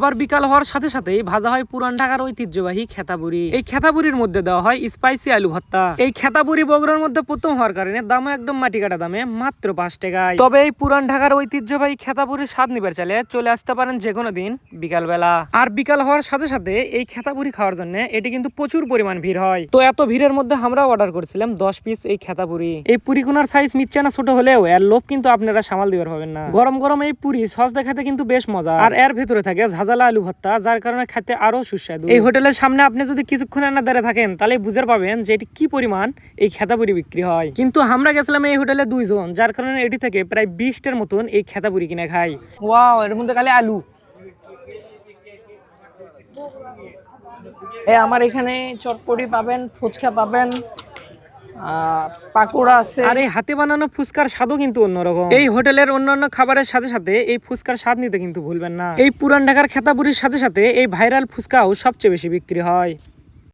আবার বিকাল হওয়ার সাথে সাথেই ভাজা হয় পুরান ঢাকার ঐতিহ্যবাহী খেতাবুড়ি। এই খেতাবুড়ির মধ্যে দেওয়া হয় স্পাইসি আলু ভর্তা। এই খেতাবুড়ি বগুড়ার মধ্যে প্রথম হওয়ার কারণে দামও একদম মাটি কাটা দামে মাত্র পাঁচ টাকায়। তবে এই পুরান ঢাকার ঐতিহ্যবাহী খেতাবুড়ির স্বাদ নিবার চাইলে চলে আসতে পারেন যে কোনো দিন বিকাল বেলা আর বিকাল হওয়ার সাথে সাথে এই খেতাবুড়ি খাওয়ার জন্য এটি কিন্তু প্রচুর পরিমাণ ভিড় হয়। তো এত ভিড়ের মধ্যে আমরা অর্ডার করেছিলাম দশ পিস এই খেতাপুরি এই পুরি কোনার সাইজ মিচ্ছে না ছোট হলেও এর লোভ কিন্তু আপনারা সামাল দিবার পাবেন না। গরম গরম এই পুরি সস দেখাতে কিন্তু বেশ মজা। আর এর ভেতরে থাকে ঝাঁঝালা আলু ভর্তা, যার কারণে খেতে আরও সুস্বাদু। এই হোটেলের সামনে আপনি যদি কিছুক্ষণ না দাঁড়িয়ে থাকেন, তাহলে বুঝতে পাবেন যে এটি কি পরিমাণ এই খেতাপুরি বিক্রি হয়। কিন্তু আমরা গেছিলাম এই হোটেলে দুইজন, যার কারণে এটি থেকে প্রায় বিশটার মতন এই খেতাপুরি কিনে খাই। ওয়াও, এর মধ্যে খালি আলু। আমার এখানে চটপটি পাবেন, ফুচকা পাবেন পাকোড়া আছে। আর এই হাতে বানানো ফুচকার স্বাদও কিন্তু অন্যরকম। এই হোটেলের অন্যান্য খাবারের সাথে সাথে এই ফুচকার স্বাদ নিতে কিন্তু ভুলবেন না। এই পুরান ঢাকার খেতাবুরির সাথে সাথে এই ভাইরাল ফুচকাও সবচেয়ে বেশি বিক্রি হয়।